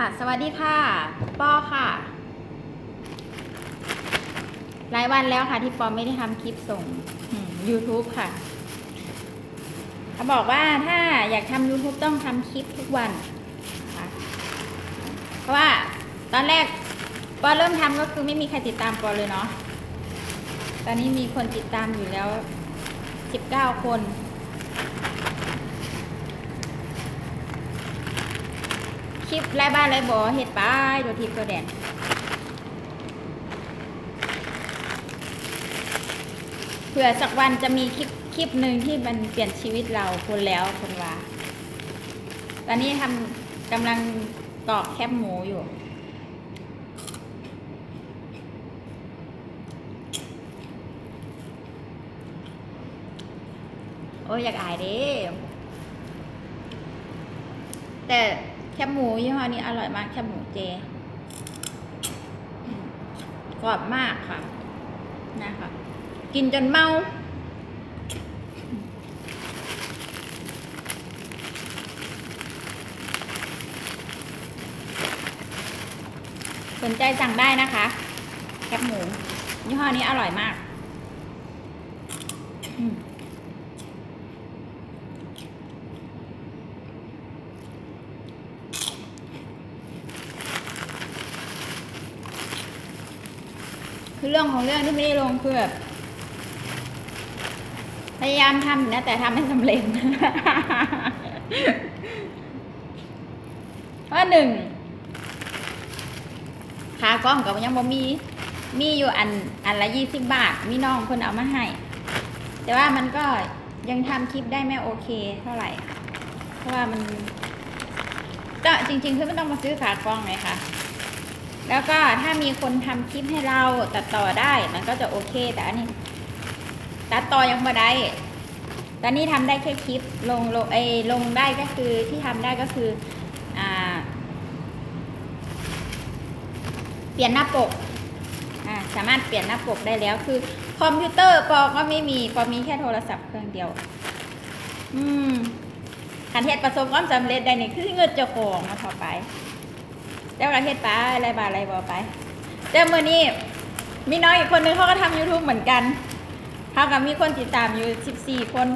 ค่ะ สวัสดีค่ะปอค่ะ หลายวันแล้วค่ะที่ปอไม่ได้ทำคลิปส่ง YouTube ค่ะ เขาบอกว่าถ้าอยากทำ YouTube ต้องทำคลิปทุกวันนะคะเพราะว่าตอนแรกปอเริ่มทำก็คือไม่มีใครติดตามปอเลยเนาะ ตอนนี้มีคนติดตามอยู่แล้ว 19 คน ค ลิปไล่บ้านไล่บ่อเฮ็ดไปตัวทิพย์ตัวแดนเผื่อสักวันจะมีคลิปคลิปหนึ่งที่มันเปลี่ยนชีวิตเราคนแล้วคนว่า ตอนนี้ทำกำลังตอกแคบหมูอยู่โอ้ยอยากอายเด้แต่ แคบหมูยี่ห้อนี้อร่อยมากแคบหมูเจกรอบมากค่ะนะคะกินจนเมาสนใจสั่งได้นะคะ แคบหมูยี่ห้อนี้อร่อยมาก คือเรื่องของเรื่องที่ไม่ได้ลงคือแบบพยายามทำนะ แต่ทำไม่สำเร็จเพราะหนึ่งขากล้องกับยังบ่มี มีอยู่อันอันละยี่สิบบาท มีน้องคนเอามาให้ แต่ว่ามันก็ยังทำคลิปได้ไม่โอเคเท่าไหร่ เพราะว่ามันก็จริงๆคือไม่ต้องมาซื้อขากล้องเลยค่ะ แล้วก็ถ้ามีคนทำคลิปให้เราตัดต่อได้มันก็จะโอเค แต่อันนี้ตัดต่อยังไม่ได้ตอนนี้ทำได้แค่คลิปลงลงเอยลงได้ก็คือที่ทำได้ก็คืออ่าเปลี่ยนหน้าปกอ่าสามารถเปลี่ยนหน้าปกได้แล้วคือ คอมพิวเตอร์ปอก็ไม่มีปอมีแค่โทรศัพท์เครื่องเดียว อืมคันเทศประสบความสำเร็จได้นี่คือเงินเจ้าของมาพอไป แล้วประเทศไปอะไรบาอะไรบอไปแต่เมื่อนี้มีน้องอีกคนนึงเขาก็ทำ YouTube เหมือนกันเขากับมีคนติดตามอยู่สิบสี่คน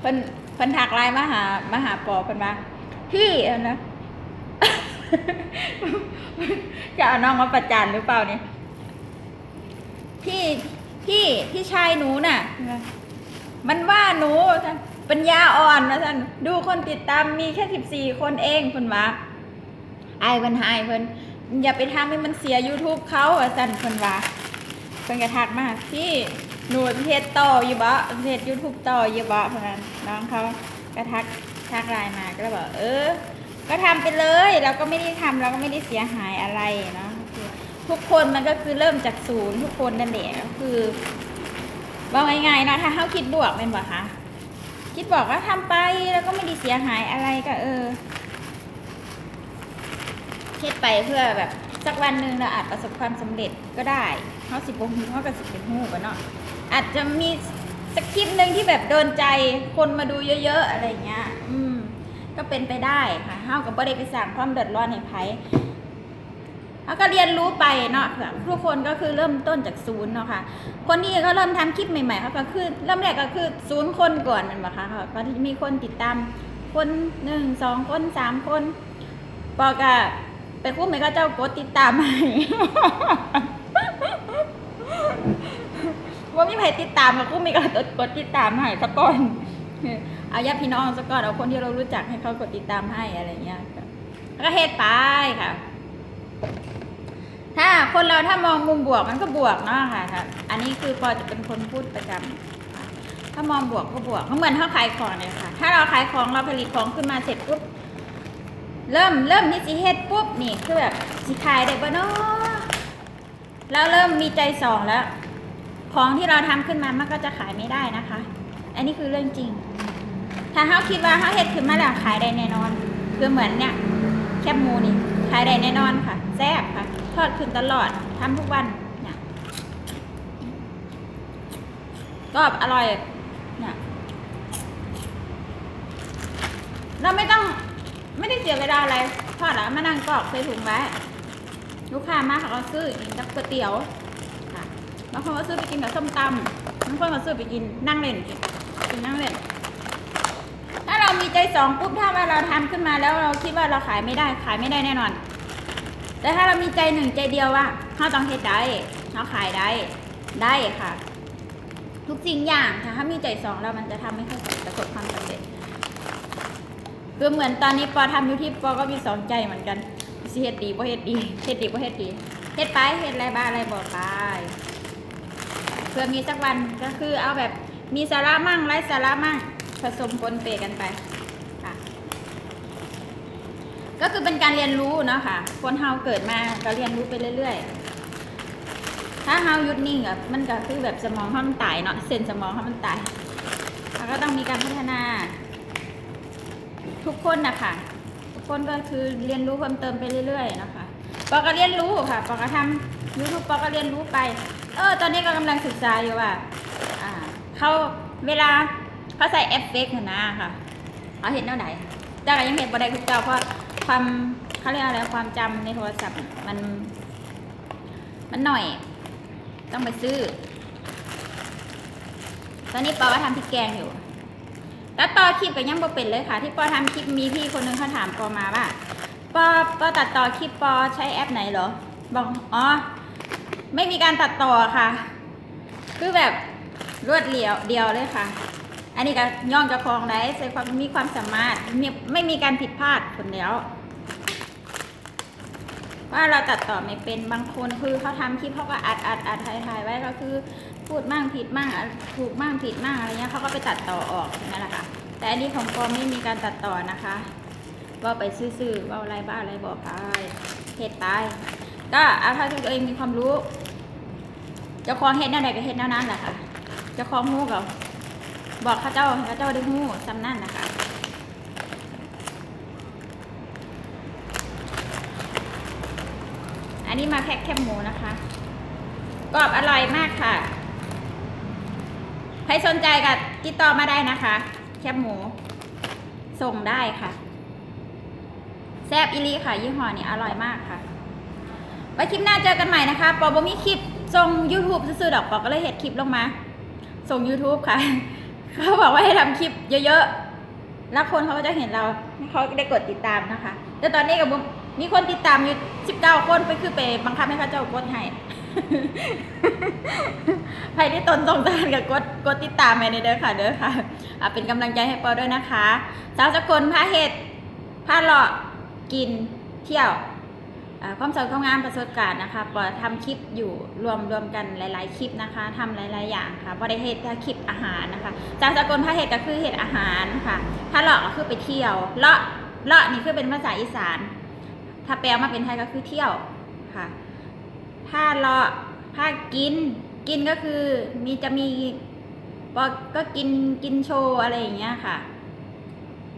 เพิ่นเพิ่นทักไลน์มาหามาหาปอเพิ่นมาพี่เอานะจะเอาน้องมาประจานหรือเปล่าเนี่ยพี่พี่พี่ชายหนูน่ะ มันว่าหนูปัญญาอ่อนนะท่านดูคนติดตามมีแค่สิบสี่คนเองคุณว่า ไอ้เพิ่นหายเพิ่นอย่าไปทำให้มันเสีย YouTube เขาอะสั่นเพิ่นว่าเพิ่นก็ทักมาพี่หนูเพจต่ออยู่บ่เพจ YouTube ต่ออยู่บ่เพราะนั้นน้องเขาก็ทักทักไลน์มาก็เลยบอกเออ ก็ทำไปเลยเราก็ไม่ได้ทำเราก็ไม่ได้เสียหายอะไรเนาะคือทุกคนมันก็คือเริ่มจากศูนย์ทุกคนนั่นแหละก็คือว่าง่ายๆเนาะถ้าเขาคิดบวกเป็นบ่คะคิดบอกว่าทำไปแล้วก็ไม่ได้เสียหายอะไรก็เออ คิดไปเพื่อแบบสักวันหนึ่งเราอาจประสบความสำเร็จก็ได้เขาสิบงเขากับสิบเป็นหูกันเนาะอาจจะมีสักคลิปหนึ่งที่แบบโดนใจคนมาดูเยอะๆอะไรเงี้ย อืม ก็เป็นไปได้ค่ะเฮากับบ่ได้ไปสั่งความเดือดร้อนให้ไผเขาก็เรียนรู้ไปเนาะทุกคนก็คือเริ่มต้นจากศูนย์เนาะค่ะ คนที่เขาเริ่มทำคลิปใหม่ๆเขาก็คือเริ่มแรกก็คือศูนย์คนก่อนแมันบ่คะเขาก็ที่มีคนติดตามคนหนึ่งสองคนสามคนบอกอะ ไปคู่ไหมก็เจ้ากดติดตามให้ว่ามีใครติดตามกับคู่มีก็กดติดตามให้สักก่อนเอาญาติพี่น้องสักก่อนเอาคนที่เรารู้จักให้เขากดติดตามให้อะไรเงี้ยแล้วก็เฮ็ดไปค่ะ ถ้าคนเราถ้ามองมุมบวกมันก็บวกเนาะค่ะค่ะ อันนี้คือปอจะเป็นคนพูดประจำค่ะถ้ามองบวกก็บวกก็เหมือนถ้าขายของเนี่ยค่ะ ถ้าเราขายของเราผลิตของขึ้นมาเสร็จปุ๊บ เริ่มเริ่มที่สิเฮ็ดปุ๊บนี่คือแบบสิขายได้บ่เนาะแล้วเริ่มมีใจสองแล้ว ของที่เราทำขึ้นมามันก็จะขายไม่ได้นะคะ อันนี้คือเรื่องจริง ถ้าเขาคิดว่าเขาเฮ็ดขึ้นมาแล้วขายได้แน่นอนคือเหมือนเนี่ย แคบหมูนี่ขายได้แน่นอนค่ะแซ่บค่ะ ทอดขึ้นตลอดทำทุกวันเนี่ยก็อร่อยเนี่ยเราไม่ต้อง ไม่ได้เสียเวลาอะไรทอดแล้วมานั่งกรอกใส่ถุงไว้ ลูกค้ามาเขาก็ซื้อกินกับก๋วยเตี๋ยวค่ะบางคนก็ซื้อไปกินกับส้มตำบางคนก็ซื้อไปกินนั่งเล่นกินกินนั่งเล่น ถ้าเรามีใจสองปุ๊บถ้าว่าเราทำขึ้นมาแล้วเราคิดว่าเราขายไม่ได้ขายไม่ได้แน่นอน แต่ถ้าเรามีใจหนึ่งใจเดียวว่าเราต้องเฮ็ดได้เราขายได้ได้ค่ะ ทุกสิ่งอย่างค่ะถ้ามีใจสองแล้วมันจะทำให้เขาประสบความสำเร็จ คือเหมือนตอนนี้ปอทำยูทูบปอก็มีสองใจเหมือนกันสิเฮ็ดดีบ่เฮ็ดดีเฮ็ดดีบ่เฮ็ดดีเฮ็ดไปเฮ็ดอะไรบ้างอะไรบอกไปเพื่อมีสักวันก็คือเอาแบบมีสาระมั่งไร้สาระมั่งผสมปนเปกันไปค่ะ ก็คือเป็นการเรียนรู้เนาะค่ะ คนเฮาเกิดมาก็เรียนรู้ไปเรื่อยๆ ถ้าเฮาหยุดนิ่งอะมันก็คือแบบสมองเฮามันตายเนาะเส้นสมองเฮามันตายเราก็ต้องมีการพัฒนา ทุกคนนะคะทุกคนก็คือเรียนรู้เพิ่มเติมไปเรื่อยๆนะคะปอก็เรียนรู้ค่ะปอก็ทำยูทูบปอก็เรียนรู้ไป เออ ตอนนี้ก็กำลังศึกษาอยู่ว่าเขาเวลาเขาใส่เอฟเฟกต์นะค่ะเขาเห็นแนวไหนแต่ก็ยังเห็นบ่ได้คือเก่าเพราะความเขาเรียกอะไรความจำในโทรศัพท์มัน มันหน่อย ต้องไปซื้อ ตอนนี้ปอก็ทำพริกแกงอยู่ แล้วต่อคลิปก็ยังบ่เป็นเลยค่ะ ที่ปอทำคลิปมีพี่คนนึงเขาถามปอมาว่าปอปอตัดต่อคลิปปอใช้แอปไหนเหรอบอกอ๋อไม่มีการตัดต่อค่ะ คือแบบรวดเดียวเดียวเลยค่ะ อันนี้ก็ย่องจะคลองได้ใช้ความมีความสามารถมีไม่มีการผิดพลาดคนเดียว ว่าเราตัดต่อไม่เป็นบางคนคือเขาทำคลิปเขาก็อัดอัดอัดถ่ายถ่ายไว้ก็คือพูดมั่งผิดมั่งถูกมั่งผิดมั่งอะไรเงี้ยเขาก็ไปตัดต่อออกนั่นแหละค่ะ แต่อันนี้ของปอไม่มีการตัดต่อนะคะว่าไปซื่อๆว่าอะไรบ้าอะไรบอกไปเหตุไปก็เอาถ้าตัวเองมีความรู้เจ้าของเฮ็ดแนวใดก็เฮ็ดแนวนั้นแหละค่ะเจ้าของหู้ก็บอกข้าเจ้าข้าเจ้าได้หู้จำนั่นนะคะ อันนี้มาแพ็คแคบหมูนะคะ กรอบอร่อยมากค่ะ ใครสนใจก็ติดต่อมาได้นะคะ แคบหมู ส่งได้ค่ะ แซบอิลีค่ะ ยี่ห้อนี้อร่อยมากค่ะไว้คลิปหน้าเจอกันใหม่นะคะ ปอบ่มีคลิปส่ง YouTube ซื่อๆดอกปอก็เลยเห็ดคลิปลงมา ส่ง YouTube ค่ะ เขาบอกว่าให้ทำคลิปเยอะๆ แล้วคนเขาก็จะเห็นเราเขาได้กดติดตามนะคะ แต่ตอนนี้กับ มีคนติดตามอยู่19คนไปคือไปบังคับให้เขาเจ้ากดให้ใครที่ตนสงสารกับกดกดติดตามไปในเด้อค่ะเด้อค่ะอะเป็นกำลังใจให้ปอด้วยนะคะ สาวสกลพาเห็ดพาเลาะกินเที่ยวอ่าความสวยความงามประสบการณ์นะคะปอทำคลิปอยู่รวมรวมกันหลาย ๆ คลิปนะคะทำหลาย ๆ อย่างค่ะบริเฮ็ดแค่คลิปอาหารนะคะสาวสกลพาเห็ดก็คือเห็ดอาหารค่ะพาเลาะก็คือไปเที่ยวเลาะเลาะนี่คือเป็นภาษาอีสาน ถ้าแปลมาเป็นไทยก็คือเที่ยวค่ะ ถ้าเลาะถ้ากิน กินก็คือมีจะมีปอก็กินกินโชว์อะไรอย่างเงี้ยค่ะ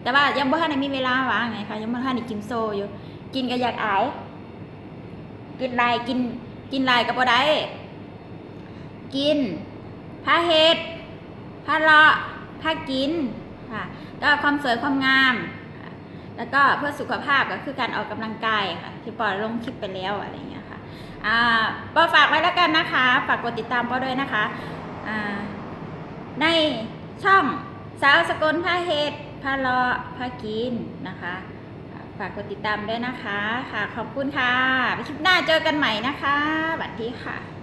แต่ว่ายังบ่ทันได้มีเวลาว่างไงคะยังบ่ทันได้กินโซอยู่ กินก็อยากอาย กินลายกิน กินลายก็บ่ได้ กินผ้าเฮ็ดผ้าเลาะผ้ากินค่ะ ก็ความสวยความงาม แล้วก็เพื่อสุขภาพก็คือการออกกำลังกายค่ะที่ปอลงคลิปไปแล้วอะไรเงี้ยค่ะอ่าปอฝากไว้แล้วกันนะคะฝากกดติดตามปอด้วยนะคะอ่าในช่องสาวสกลผ้าเฮ็ดผ้าเลาะผ้ากินนะคะฝากกดติดตามด้วยนะคะ ค่ะ ขอบคุณค่ะ ไปคลิปหน้าเจอกันใหม่นะคะสวัสดีค่ะ